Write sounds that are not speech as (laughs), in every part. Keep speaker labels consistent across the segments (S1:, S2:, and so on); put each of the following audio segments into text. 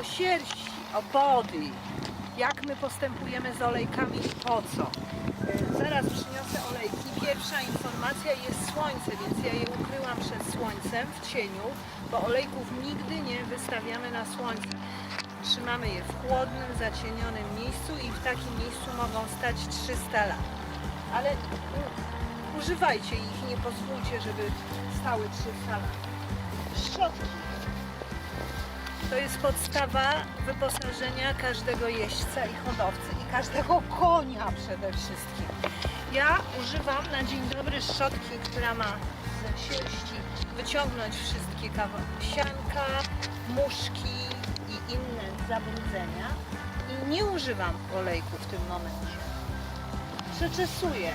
S1: o sierści, o body, jak my postępujemy z olejkami i po co. E, Zaraz przyniosę olejki. Pierwsza informacja jest słońce, więc ja je ukryłam przed słońcem w cieniu, bo olejków nigdy nie wystawiamy na słońce. Trzymamy je w chłodnym, zacienionym miejscu i w takim miejscu mogą stać 300 lat. Ale używajcie ich, nie pozwólcie, żeby stały 300 lat. Szczotki. To jest podstawa wyposażenia każdego jeźdźca i hodowcy i każdego konia przede wszystkim. Ja używam na dzień dobry szczotki, która ma ze sierści wyciągnąć wszystkie kawałki sianka, muszki i inne zabrudzenia i nie używam olejku w tym momencie. Przeczesuję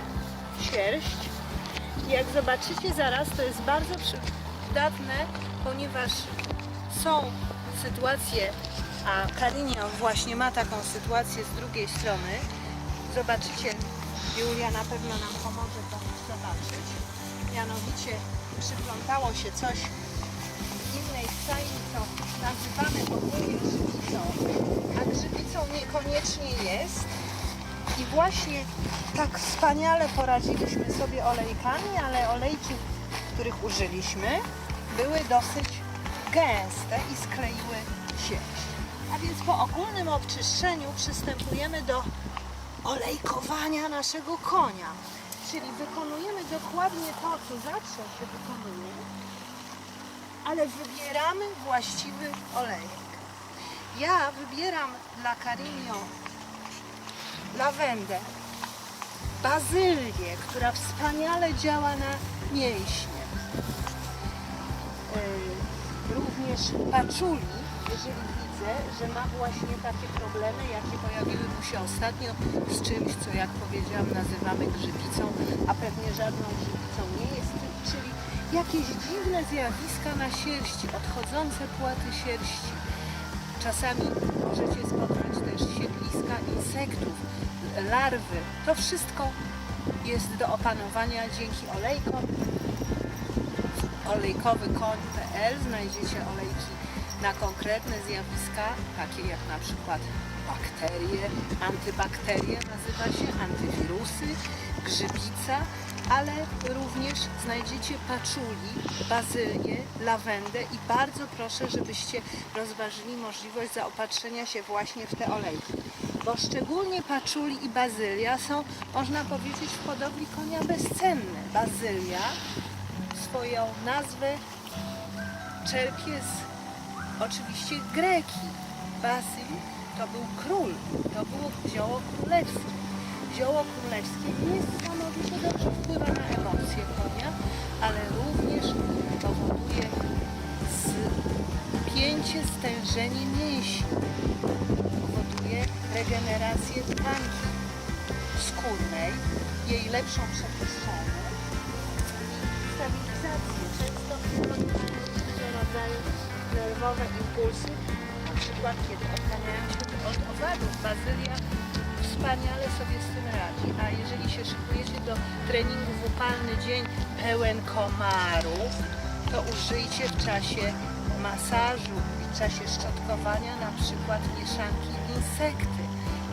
S1: sierść jak zobaczycie zaraz, to jest bardzo przydatne, ponieważ są sytuacje, a Karinia właśnie ma taką sytuację z drugiej strony. Zobaczycie, Julia na pewno nam pomoże to zobaczyć. Mianowicie przyplątało się coś w innej stajni, co nazywamy ogólnie grzybicą, a grzybicą niekoniecznie jest. I właśnie tak wspaniale poradziliśmy sobie olejkami, ale olejki, których użyliśmy, były dosyć gęste i skleiły sieć. A więc po ogólnym obczyszczeniu przystępujemy do olejkowania naszego konia. Czyli wykonujemy dokładnie to, co zawsze się wykonuje, ale wybieramy właściwy olejek. Ja wybieram dla Carinio lawendę, bazylię, która wspaniale działa na mięśnie. Również paczuli, jeżeli widzę, że ma właśnie takie problemy, jakie pojawiły mu się ostatnio z czymś, co jak powiedziałam nazywamy grzybicą, a pewnie żadną grzybicą nie jest, czyli jakieś dziwne zjawiska na sierści, odchodzące płaty sierści. Czasami możecie spotkać też siedliska insektów, larwy. To wszystko jest do opanowania dzięki olejkom. Olejkowykoń.pl znajdziecie olejki na konkretne zjawiska, takie jak na przykład bakterie, antybakterie nazywa się, antywirusy, grzybica, ale również znajdziecie paczuli, bazylię, lawendę i bardzo proszę, żebyście rozważyli możliwość zaopatrzenia się właśnie w te olejki. Bo szczególnie paczuli i bazylia są, można powiedzieć, w hodowli konia bezcenne. Bazylia swoją nazwę czerpie z oczywiście Greki. Bazyl to był król, to było zioło królewskie. Zioło królewskie niesamowicie dobrze wpływa na emocje konia, ale również powoduje spięcie, stężenie mięśni. Powoduje regenerację tkanki skórnej, jej lepszą przepuszczalność i Często nerwowe impulsy, na przykład kiedy odganiają się od owadów. Bazylia wspaniale sobie z tym radzi. A jeżeli się szykujecie do treningu w upalny dzień pełen komarów, to użyjcie w czasie masażu i w czasie szczotkowania na przykład mieszanki insekty,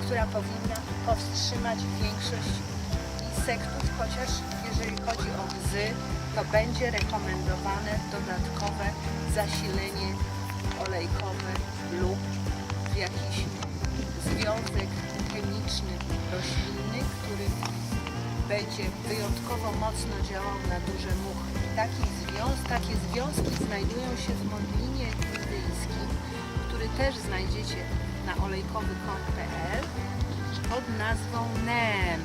S1: która powinna powstrzymać większość insektów, chociaż jeżeli chodzi o łzy, to będzie rekomendowane dodatkowe zasilenie olejkowe lub w jakiś związek chemiczny roślinny, który będzie wyjątkowo mocno działał na duże muchy. Taki związ, takie związki znajdują się w modlinie indyjskim, który też znajdziecie na olejkowykoń.pl pod nazwą NEM.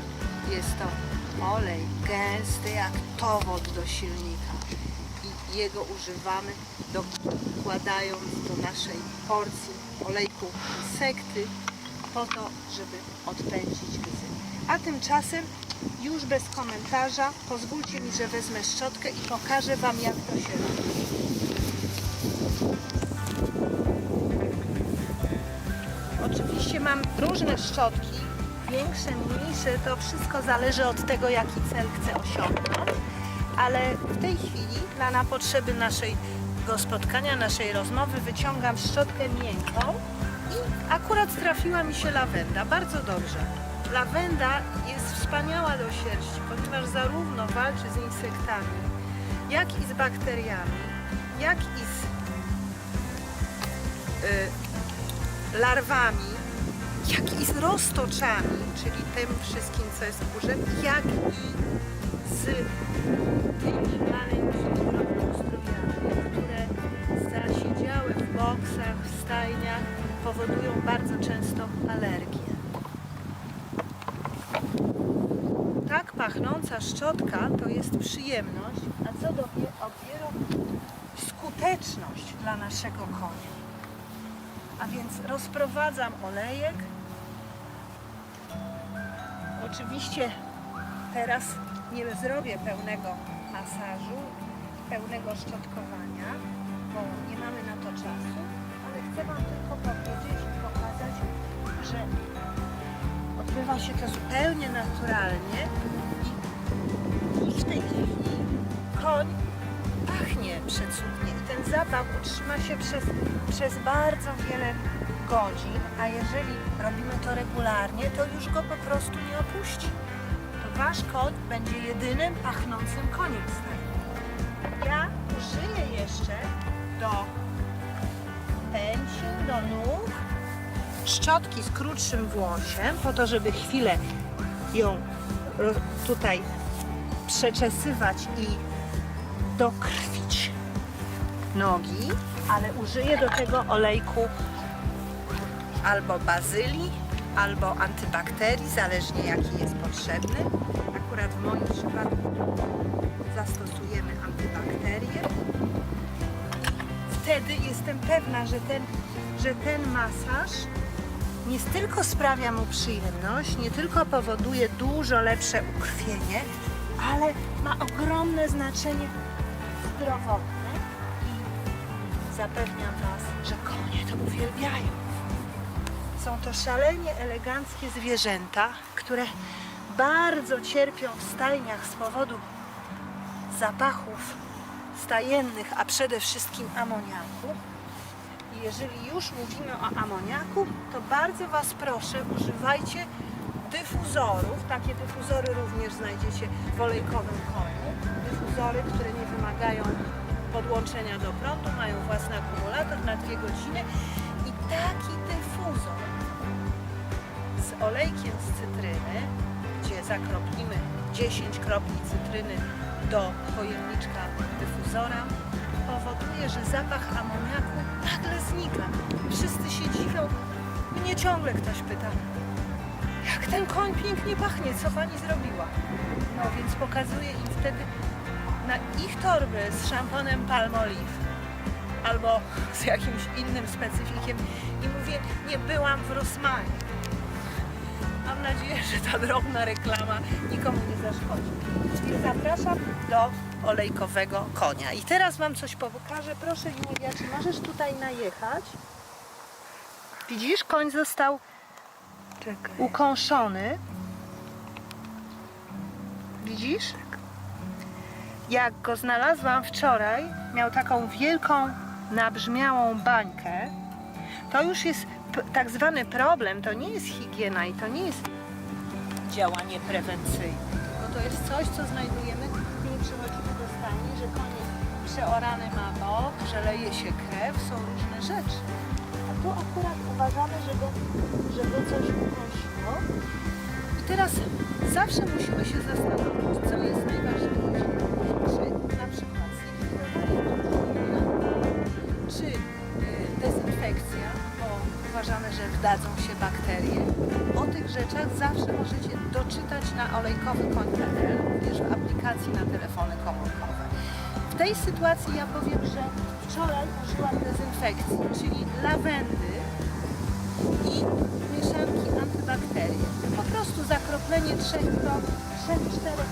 S1: Jest to olej gęsty jak towod do silnika i jego używamy dokładając do naszej porcji olejku insekty po to, żeby odpędzić gzy. A tymczasem już bez komentarza pozwólcie mi, że wezmę szczotkę i pokażę Wam jak to się robi. Oczywiście mam różne szczotki, większe, mniejsze, to wszystko zależy od tego, jaki cel chcę osiągnąć, ale w tej chwili na, na potrzeby naszego spotkania, naszej rozmowy wyciągam szczotkę miękką i akurat trafiła mi się lawenda. Bardzo dobrze. Lawenda jest wspaniała do sierści, ponieważ zarówno walczy z insektami, jak i z bakteriami, jak i z y, larwami, jak i z roztoczami, czyli tym wszystkim, co jest kurzem, jak i z tymi maleńkimi drobnoustrojami, które zasiedziały w boksach, w stajniach, powodują bardzo często alergię. Tak pachnąca szczotka to jest przyjemność, a co dopiero skuteczność dla naszego konia. A więc rozprowadzam olejek. Oczywiście teraz nie zrobię pełnego masażu, pełnego szczotkowania, bo nie mamy na to czasu, ale chcę Wam tylko powiedzieć i pokazać, że odbywa się to zupełnie naturalnie i, w tej chwili koń pachnie przecudnie i ten zapach utrzyma się przez, przez bardzo wiele godzin, a jeżeli robimy to regularnie, to już go po prostu nie opuści. To wasz koń będzie jedynym pachnącym koniem w. Ja użyję jeszcze do pęcin, do nóg szczotki z krótszym włosiem, po to, żeby chwilę ją tutaj przeczesywać i dokrwić nogi, ale użyję do tego olejku albo bazylii, albo antybakterii, zależnie jaki jest potrzebny. Akurat w moim przypadku zastosujemy antybakterie. Wtedy jestem pewna, że ten, że ten masaż nie tylko sprawia mu przyjemność, nie tylko powoduje dużo lepsze ukrwienie, ale ma ogromne znaczenie zdrowotne i zapewniam Was, że konie to uwielbiają. Są to szalenie eleganckie zwierzęta, które bardzo cierpią w stajniach z powodu zapachów stajennych, a przede wszystkim amoniaku. Jeżeli już mówimy o amoniaku, to bardzo Was proszę, używajcie dyfuzorów. Takie dyfuzory również znajdziecie w olejkowym koniu. Dyfuzory, które nie wymagają podłączenia do prądu, mają własny akumulator na dwie godziny. I taki dyfuzor olejkiem z cytryny, gdzie zakroplimy 10 kropli cytryny do pojemniczka dyfuzora, powoduje, że zapach amoniaku nagle znika. Wszyscy się dziwią. Mnie ciągle ktoś pyta, jak ten koń pięknie pachnie, co pani zrobiła? No więc pokazuję im wtedy na ich torby z szamponem Palmolive albo z jakimś innym specyfikiem i mówię, nie byłam w Rosmanie. Mam nadzieję, (laughs) że ta drobna reklama nikomu nie zaszkodzi. I zapraszam do olejkowego konia. I teraz Wam coś pokażę. Proszę Julia, czy możesz tutaj najechać? Widzisz, koń został
S2: Czekaj.
S1: ukąszony. Widzisz? Jak go znalazłam wczoraj, miał taką wielką, nabrzmiałą bańkę. To już jest tak zwany problem, to nie jest higiena i to nie jest działanie prewencyjne. To jest coś, co znajdujemy, gdy przychodzimy do stajni, że konie przeorany ma bok, że leje się krew, są różne rzeczy. A tu akurat uważamy, że go, że go coś ukąsiło. I teraz zawsze musimy się zastanowić, co jest najważniejsze. Wdadzą się bakterie. O tych rzeczach zawsze możecie doczytać na olejkowykoń.pl, również w aplikacji na telefony komórkowe. W tej sytuacji ja powiem, że wczoraj użyłam dezynfekcji, czyli lawendy i mieszanki antybakterie. Po prostu zakroplenie 3-4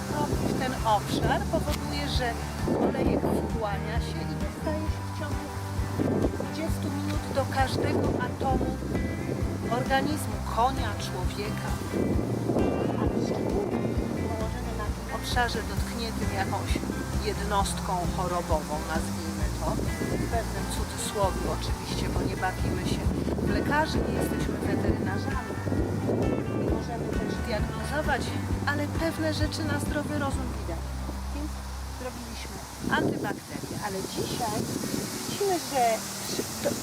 S1: kropli w ten obszar powoduje, że olejek wchłania się i dostaje się w ciągu 20 minut do każdego atomu organizmu konia, człowieka. Położenie na obszarze dotkniętym jakąś jednostką chorobową, nazwijmy to, w pewnym cudzysłowie oczywiście, bo nie bawimy się w lekarzy, nie jesteśmy weterynarzami. Możemy też diagnozować, ale pewne rzeczy na zdrowy rozum widać. Więc zrobiliśmy antybakterie, ale dzisiaj widzimy, że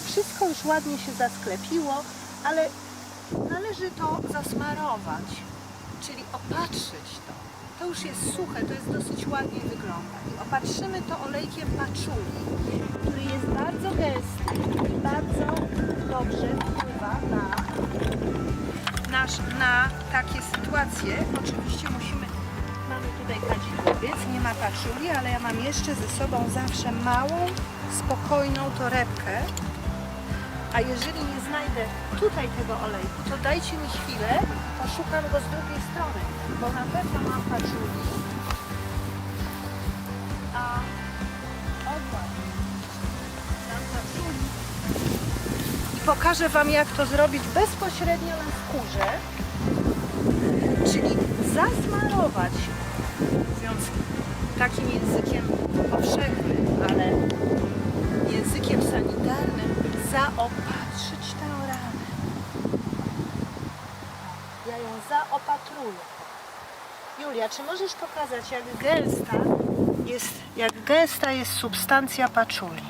S1: wszystko już ładnie się zasklepiło, ale należy to zasmarować, czyli opatrzyć to. To już jest suche, to jest dosyć ładnie wygląda. I opatrzymy to olejkiem paczuli, który jest bardzo gęsty i bardzo dobrze wpływa na, nasz, na takie sytuacje. Oczywiście musimy, mamy tutaj kadzidłowiec, nie ma paczuli, ale ja mam jeszcze ze sobą zawsze małą, spokojną torebkę. A jeżeli nie znajdę tutaj tego olejku, to dajcie mi chwilę, poszukam go z drugiej strony, bo na pewno mam paczuli. A odłam. Mam paczuli. I pokażę Wam, jak to zrobić bezpośrednio na skórze, czyli zasmarować, mówiąc takim językiem powszechnym, ale językiem sanitarnym zaopatrzyć tę ranę. Ja ją zaopatruję. Julia, czy możesz pokazać, jak gęsta jest, jak gęsta jest substancja paczuli?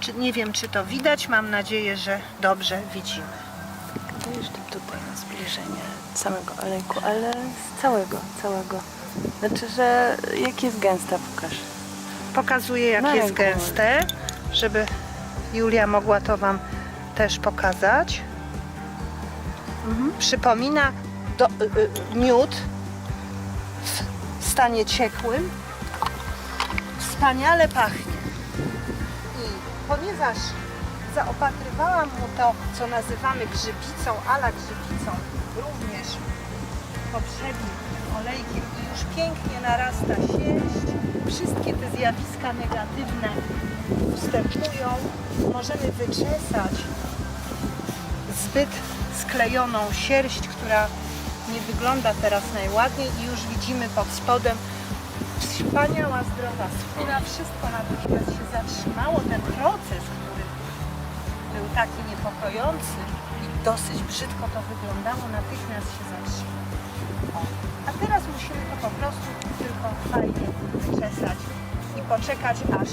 S1: Czy, nie wiem, czy to widać, mam nadzieję, że dobrze widzimy.
S2: Jeszcze tutaj na zbliżenie samego olejku, ale z całego, całego. Znaczy, że jak jest gęsta, pokaż.
S1: Pokazuję, jak jest gęste, żeby Julia mogła to Wam też pokazać.
S2: Mhm.
S1: Przypomina do, y, y, miód w stanie ciekłym. Wspaniale pachnie. I ponieważ zaopatrywałam mu to, co nazywamy grzybicą, ala grzybicą, również poprzednim olejkiem i już pięknie narasta sierść, wszystkie te zjawiska negatywne ustępują, możemy wyczesać zbyt sklejoną sierść, która nie wygląda teraz najładniej i już widzimy pod spodem wspaniała, zdrowa skóra. Wszystko natychmiast się zatrzymało. Ten proces, który był taki niepokojący i dosyć brzydko to wyglądało, natychmiast się zatrzymał. A teraz musimy to po prostu fajnie wyczesać i poczekać, aż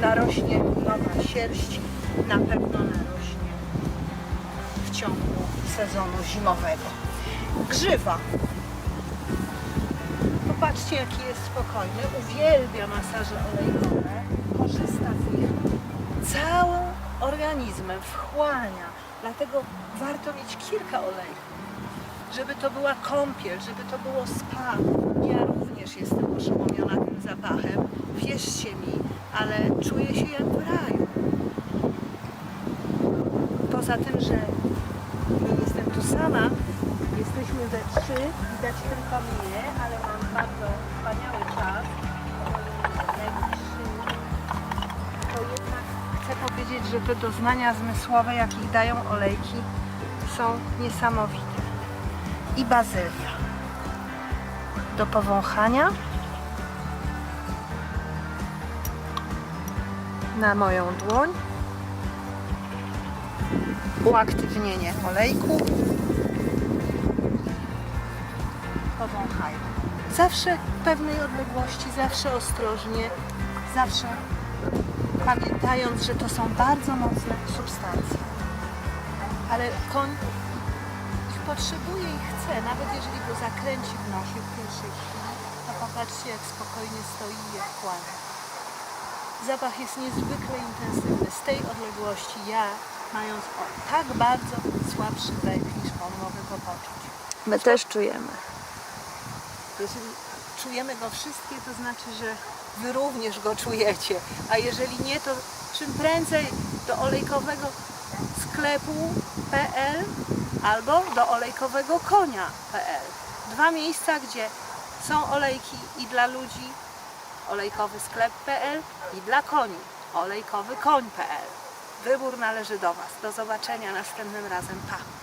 S1: narośnie nowa sierść. Na pewno narośnie w ciągu sezonu zimowego. Grzywa. Popatrzcie, jaki jest spokojny. Uwielbia masaże olejkowe. Korzysta z nich całym organizmem, wchłania. Dlatego warto mieć kilka olejków. Żeby to była kąpiel, żeby to było spa. Ja również jestem oszołomiona tym zapachem. Wierzcie mi, ale czuję się jak w raju. Poza tym, że nie jestem tu sama, jesteśmy we trzy, widać tylko mnie, ale mam bardzo wspaniały czas. To jednak chcę powiedzieć, że te doznania zmysłowe, jakich dają olejki, są niesamowite. I bazylia. Do powąchania. Na moją dłoń uaktywnienie olejku. Powąchajmy. Zawsze w pewnej odległości, zawsze ostrożnie, zawsze pamiętając, że to są bardzo mocne substancje. Ale koń ich potrzebuje i chce, nawet jeżeli go zakręci w nosie w pierwszej chwili, to popatrzcie jak spokojnie stoi i je wchłania. Zapach jest niezwykle intensywny. Z tej odległości ja, mając o, tak bardzo słabszy węch niż on, mogę go poczuć.
S2: My też czujemy.
S1: Jeżeli czujemy go wszystkie, to znaczy, że wy również go czujecie. A jeżeli nie, to czym prędzej do olejkowego sklepu.pl albo do olejkowego konia.pl. Dwa miejsca, gdzie są olejki i dla ludzi, olejkowy sklep.pl i dla koni, olejkowy koń.pl. Wybór należy do Was. Do zobaczenia następnym razem. Pa!